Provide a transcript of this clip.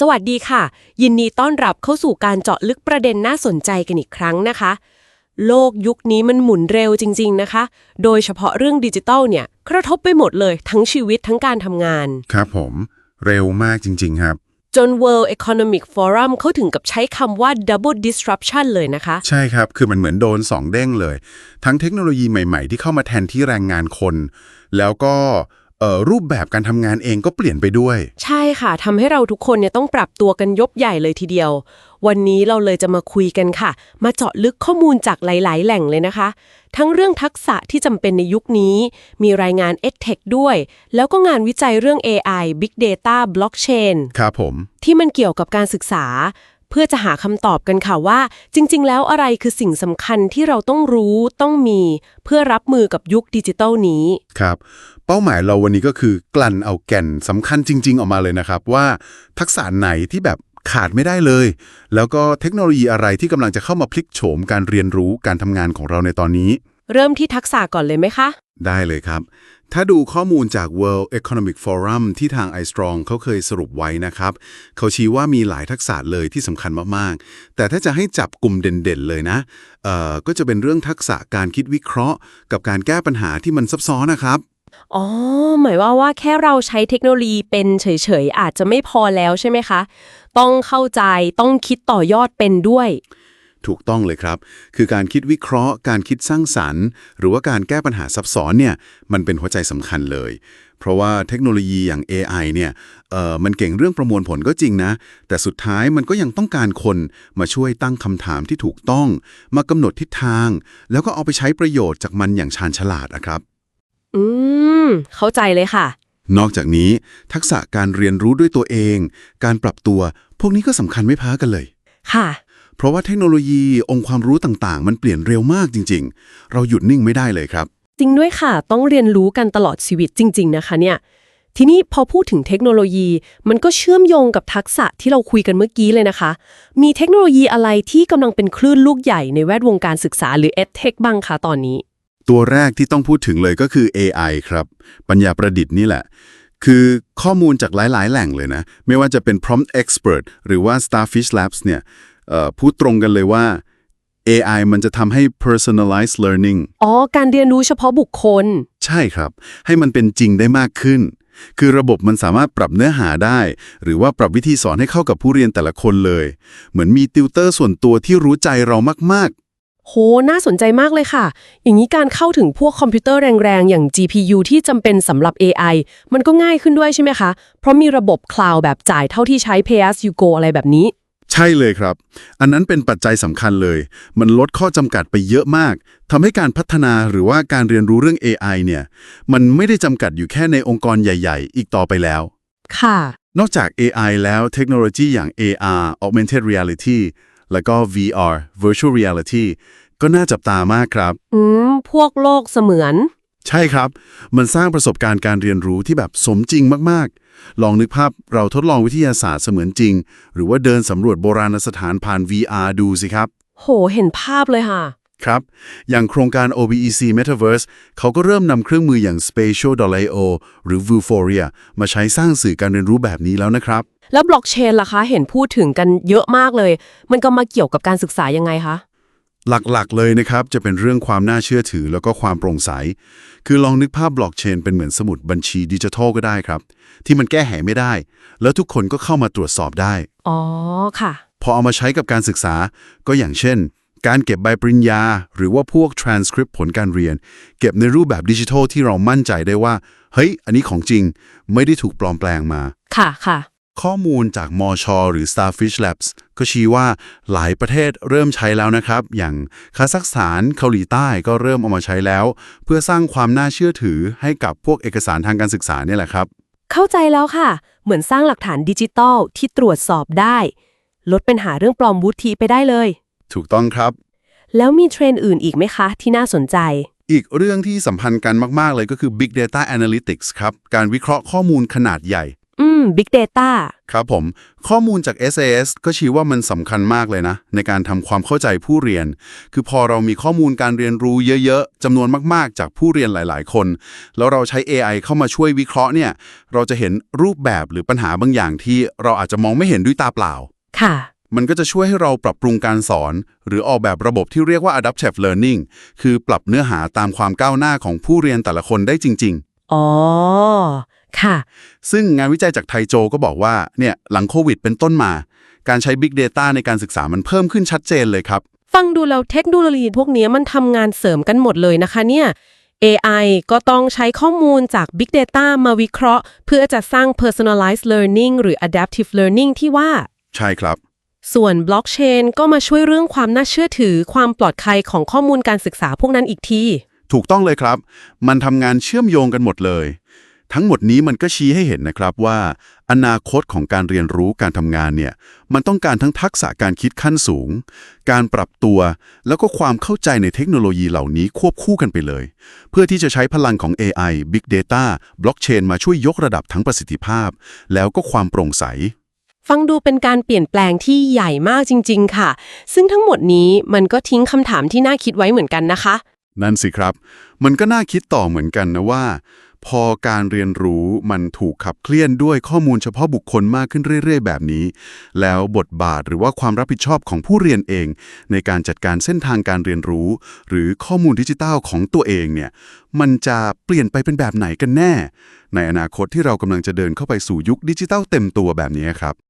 สวัสดีค่ะ ยินดีต้อนรับเข้าสู่การเจาะลึกประเด็นน่าสนใจกันอีกครั้งนะคะ โลกยุคนี้มันหมุนเร็วจริง ๆนะคะ โดยเฉพาะเรื่องดิจิทัลเนี่ยกระทบไปหมดเลย ทั้งชีวิตทั้งการทำงาน ครับผม เร็วมากจริง ๆ ครับ จน World Economic Forum เขาถึงกับใช้คำว่า double disruption เลยนะคะ ใช่ครับ คือมันเหมือนโดนสองเด้งเลย ทั้งเทคโนโลยีใหม่ ๆ ที่เข้ามาแทนที่แรงงานคน แล้วก็เอ่อ รูปแบบการทำงานเองก็เปลี่ยนไปด้วย ใช่ค่ะทำให้เราทุกคนเนี่ยต้องปรับตัวกันยบใหญ่เลยทีเดียว วันนี้เราเลยจะมาคุยกันค่ะ มาเจาะลึกข้อมูลจากหลาย ๆ แหล่งเลยนะคะ ทั้งเรื่องทักษะที่จำเป็นในยุคนี้ มีรายงาน EdTech ด้วย แล้วก็งานวิจัยเรื่อง AI Big Data Blockchain ครับผม ที่มันเกี่ยวกับการศึกษาเพื่อจะหาคำตอบกันค่ะว่า จริง ๆ แล้วอะไรคือสิ่งสำคัญที่เราต้องรู้ต้องมี เพื่อรับมือกับยุคดิจิทัลนี้ ครับ เป้าหมายเราวันนี้ก็คือกลั่นเอาแก่นสำคัญจริง ๆ ออกมาเลยนะครับ ว่าทักษะไหนที่แบบขาดไม่ได้เลย แล้วก็เทคโนโลยีอะไรที่กำลังจะเข้ามาพลิกโฉมการเรียนรู้การทำงานของเราในตอนนี้ เริ่มที่ทักษะก่อนเลยไหมคะ ได้เลยครับ ถ้าดูข้อมูลจาก World Economic Forum ที่ทาง iStrong เขาเคยสรุปไว้นะครับ เขาชี้ว่ามีหลายทักษะเลยที่สำคัญมาก ๆ แต่ถ้าจะให้จับกลุ่มเด่น ๆ เลยนะเอ่อก็จะเป็นเรื่องทักษะการคิดวิเคราะห์ กับการแก้ปัญหาที่มันซับซ้อนนะครับอ๋อ หมายว่าว่าแค่เราใช้เทคโนโลยีเป็นเฉย ๆ อาจจะไม่พอแล้วใช่ไหมคะ ต้องเข้าใจต้องคิดต่อยอดเป็นด้วย ถูกต้องเลยครับ คือการคิดวิเคราะห์ การคิดสร้างสรรค์ หรือว่าการแก้ปัญหาซับซ้อนเนี่ยมันเป็นหัวใจสำคัญเลย เพราะว่าเทคโนโลยีอย่าง AI เนี่ยเอ่อมันเก่งเรื่องประมวลผลก็จริงนะ แต่สุดท้ายมันก็ยังต้องการคนมาช่วยตั้งคำถามที่ถูกต้อง มากำหนดทิศทาง แล้วก็เอาไปใช้ประโยชน์จากมันอย่างชาญฉลาดนะครับ อืม เข้าใจเลยค่ะ นอกจากนี้ทักษะการเรียนรู้ด้วยตัวเอง การปรับตัว พวกนี้ก็สำคัญไม่พ้ากันเลย ค่ะ เพราะว่าเทคโนโลยีองค์ความรู้ต่างๆ มันเปลี่ยนเร็วมากจริง ๆ เราหยุดนิ่งไม่ได้เลยครับ จริงด้วยค่ะ ต้องเรียนรู้กันตลอดชีวิตจริง ๆ นะคะเนี่ย ทีนี้พอพูดถึงเทคโนโลยี มันก็เชื่อมโยงกับทักษะที่เราคุยกันเมื่อกี้เลยนะคะ มีเทคโนโลยีอะไรที่กำลังเป็นคลื่นลูกใหญ่ในแวดวงการศึกษาหรือ EdTech บ้างคะตอนนี้ ตัวแรกที่ต้องพูดถึงเลยก็คือ AI ครับ ปัญญาประดิษฐ์นี่แหละคือข้อมูลจากหลาย ๆ แหล่งเลยนะ ไม่ว่าจะเป็น Prompt Expert หรือว่า Starfish Labs เนี่ยเอ่อ พูดตรงกันเลยว่า AI มันจะทำให้ personalized learning อ๋อ การเรียนรู้เฉพาะบุคคล ใช่ครับ ให้มันเป็นจริงได้มากขึ้น คือระบบมันสามารถปรับเนื้อหาได้ หรือว่าปรับวิธีสอนให้เข้ากับผู้เรียนแต่ละคนเลย เหมือนมีติวเตอร์ส่วนตัวที่รู้ใจเรามากโห น่าสนใจมากเลยค่ะ อย่างนี้การเข้าถึงพวกคอมพิวเตอร์แรงๆ อย่าง GPU ที่จำเป็นสำหรับ AI มันก็ง่ายขึ้นด้วยใช่ไหมคะ เพราะมีระบบคลาวด์แบบจ่ายเท่าที่ใช้ Pay as you go อะไรแบบนี้ๆ ใช่เลยครับ อันนั้นเป็นปัจจัยสำคัญเลย มันลดข้อจำกัดไปเยอะมาก ทำให้การพัฒนาหรือว่าการเรียนรู้เรื่อง AI เนี่ย มันไม่ได้จำกัดอยู่แค่ในองค์กรใหญ่ ๆ อีกต่อไปแล้ว ค่ะ นอกจาก AI แล้วเทคโนโลยีอย่าง AR Augmented Reality แล้วก็ VR Virtual Reality ก็น่าจับตามากครับ อืม พวกโลกเสมือน ใช่ครับ มันสร้างประสบการณ์การเรียนรู้ที่แบบสมจริงมากๆ ลองนึกภาพเราทดลองวิทยาศาสตร์เสมือนจริง หรือว่าเดินสำรวจโบราณสถานผ่าน VR ดูสิครับ โห เห็นภาพเลยค่ะ ครับ อย่างโครงการ OBEC Metaverse เขาก็เริ่มนำเครื่องมืออย่าง Spatial.io หรือ Vuforia มาใช้สร้างสื่อการเรียนรู้แบบนี้แล้วนะครับ แล้วบล็อกเชนล่ะคะ เห็นพูดถึงกันเยอะมากเลย มันก็มาเกี่ยวกับการศึกษายังไงคะ หลักๆ เลยนะครับ จะเป็นเรื่องความน่าเชื่อถือแล้วก็ความโปร่งใส คือลองนึกภาพบล็อกเชนเป็นเหมือนสมุดบัญชีดิจิทัลก็ได้ครับ ที่มันแก้ไขไม่ได้ แล้วทุกคนก็เข้ามาตรวจสอบได้ อ๋อ ค่ะ พอเอามาใช้กับการศึกษา ก็อย่างเช่น การเก็บใบปริญญา หรือว่าพวก transcript ผลการเรียน เก็บในรูปแบบดิจิทัลที่เรามั่นใจได้ว่า เฮ้ย อันนี้ของจริง ไม่ได้ถูกปลอมแปลงมา ค่ะค่ะ ข้อมูลจากมอชอหรือ Starfish Labs ก็ชี้ว่าหลายประเทศเริ่มใช้แล้วนะครับ อย่างคาซัคสถานเกาหลีใต้ก็เริ่มเอามาใช้แล้ว เพื่อสร้างความน่าเชื่อถือให้กับพวกเอกสารทางการศึกษาเนี่ยแหละครับ เข้าใจแล้วค่ะ เหมือนสร้างหลักฐานดิจิตอลที่ตรวจสอบได้ ลดปัญหาเรื่องปลอมวุฒิไปได้เลย ถูกต้องครับ แล้วมีเทรนด์อื่นอีกไหมคะ ที่น่าสนใจ อีกเรื่องที่สัมพันธ์กันมาก ๆ เลยก็คือ Big Data Analytics ครับ การวิเคราะห์ข้อมูลขนาดใหญ่ อืม Big Data ครับผม ข้อมูลจาก SAS ก็ชี้ว่ามันสำคัญมากเลยนะ ในการทำความเข้าใจผู้เรียน คือพอเรามีข้อมูลการเรียนรู้เยอะๆจำนวนมากๆ จากผู้เรียนหลายๆ คน แล้วเราใช้ AI เข้ามาช่วยวิเคราะห์เนี่ย เราจะเห็นรูปแบบหรือปัญหาบางอย่างที่เราอาจจะมองไม่เห็นด้วยตาเปล่า ค่ะ มันก็จะช่วยให้เราปรับปรุงการสอน หรือออกแบบระบบที่เรียกว่า adaptive learning คือปรับเนื้อหาตามความก้าวหน้าของผู้เรียนแต่ละคนได้จริง ๆ อ๋อ ค่ะ ซึ่งงานวิจัยจากไทโจก็บอกว่าเนี่ยหลังโควิดเป็นต้นมา การใช้ Big Data ในการศึกษามันเพิ่มขึ้นชัดเจนเลยครับ ฟังดูแล้วเทคโนโลยีพวกนี้มันทำงานเสริมกันหมดเลยนะคะเนี่ย AI ก็ต้องใช้ข้อมูลจาก Big Data มาวิเคราะห์ เพื่อจะสร้าง personalized learning หรือ adaptive learning ที่ว่า ใช่ครับ ส่วน blockchain ก็มาช่วยเรื่องความน่าเชื่อถือ ความปลอดภัยของข้อมูลการศึกษาพวกนั้นอีกที ถูกต้องเลยครับ มันทำงานเชื่อมโยงกันหมดเลย ทั้งหมดนี้มันก็ชี้ให้เห็นนะครับว่า อนาคตของการเรียนรู้การทำงานเนี่ยมันต้องการทั้งทักษะการคิดขั้นสูง การปรับตัว แล้วก็ความเข้าใจในเทคโนโลยีเหล่านี้ควบคู่กันไปเลย เพื่อที่จะใช้พลังของ AI Big Data Blockchain มาช่วยยกระดับทั้งประสิทธิภาพ แล้วก็ความโปร่งใสฟังดูเป็นการเปลี่ยนแปลงที่ใหญ่มากจริง ๆ ค่ะ ซึ่งทั้งหมดนี้มันก็ทิ้งคำถามที่น่าคิดไว้เหมือนกันนะคะ นั่นสิครับ มันก็น่าคิดต่อเหมือนกันนะว่า พอการเรียนรู้มันถูกขับเคลื่อนด้วยข้อมูลเฉพาะบุคคลมากขึ้นเรื่อย ๆ แบบนี้ แล้วบทบาทหรือว่าความรับผิดชอบของผู้เรียนเอง ในการจัดการเส้นทางการเรียนรู้ หรือข้อมูลดิจิทัลของตัวเองเนี่ยมันจะเปลี่ยนไปเป็นแบบไหนกันแน่ ในอนาคตที่เรากำลังจะเดินเข้าไปสู่ยุคดิจิทัลเต็มตัวแบบนี้ครับ